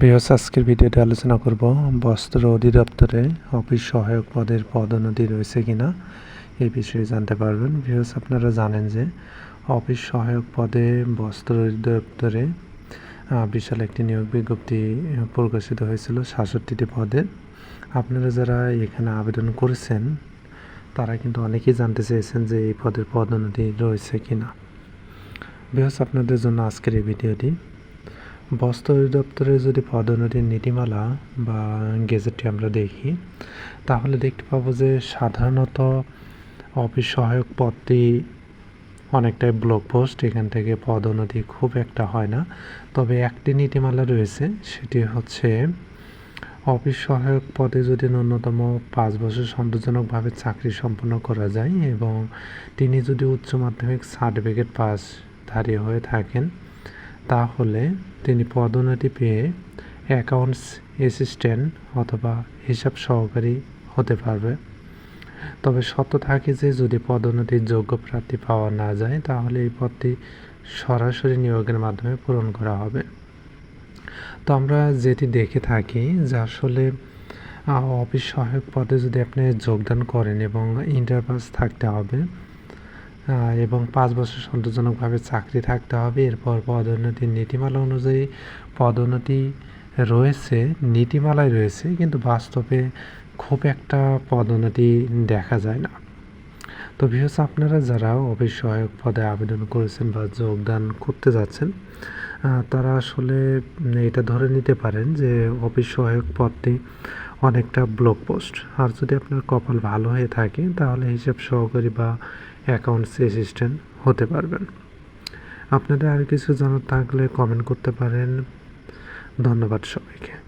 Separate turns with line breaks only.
বৃহস্পতি আজকের ভিডিওতে আলোচনা করব বস্ত্র অধিদপ্তরে অফিস সহায়ক পদের পদোন্নতি রয়েছে কিনা এই বিষয়ে জানতে পারবেন। বৃহস্পতি আপনারা জানেন যে অফিস সহায়ক পদে বস্ত্র অধিদপ্তরে বিশাল একটি নিয়োগ বিজ্ঞপ্তি প্রকাশিত হয়েছিল সাতষট্টিটি পদে। আপনারা যারা এখানে আবেদন করেছেন, তারা কিন্তু অনেকেই জানতে চেয়েছেন যে এই পদের পদোন্নতি রয়েছে কিনা। বৃহস্পতি আপনাদের জন্য আজকের এই ভিডিওটি বস্ত্র অধিদপ্তরে যদি পদোন্নতির নীতিমালা বা গেজেটটি আমরা দেখি, তাহলে দেখতে পাবো যে সাধারণত অফিস সহায়ক পদটি অনেকটাই ব্লক পোস্ট এখান থেকে পদোন্নতি খুব একটা হয় না। তবে একটি নীতিমালা রয়েছে, সেটি হচ্ছে অফিস সহায়ক পদে যদি ন্যূনতম পাঁচ বছর সন্তোষজনকভাবে চাকরি সম্পন্ন করা যায় এবং তিনি যদি উচ্চ মাধ্যমিক সার্টিফিকেট পাস ধারী হয়ে থাকেন তাহলে তিনি পদোন্নতি পেয়ে অ্যাকাউন্টস অ্যাসিস্ট্যান্ট অথবা হিসাব সহকারী হতে পারবে। তবে শর্ত থাকে যে, যদি পদোন্নতির যোগ্য প্রার্থী পাওয়া না যায়, তাহলে এই পদটি সরাসরি নিয়োগের মাধ্যমে পূরণ করা হবে। তো আমরা যেটি দেখে থাকি যে আসলে অফিস সহায়ক পদে যদি আপনি যোগদান করেন এবং ইন্টারপাস থাকতে হবে এবং পাঁচ বছর সন্তোষজনকভাবে চাকরি থাকতে হবে। এরপর পদোন্নতির নীতিমালা অনুযায়ী পদোন্নতি রয়েছে নীতিমালায় রয়েছে, কিন্তু বাস্তবে খুব একটা পদোন্নতি দেখা যায় না। তো বিশেষ আপনারা যারা অফিস সহায়ক পদে আবেদন করেছেন বা যোগদান করতে যাচ্ছেন তারা আসলে এটা ধরে নিতে পারেন যে অফিস সহায়ক পদটি অনেকটা ব্লক পোস্ট আর যদি আপনার কপাল ভালো হয়ে থাকে, তাহলে হিসাব সহকারী বা অ্যাকাউন্টস অ্যাসিস্ট্যান্ট হতে পারবেন। আপনাদের আর কিছু জানার থাকলে কমেন্ট করতে পারেন। ধন্যবাদ সবাইকে।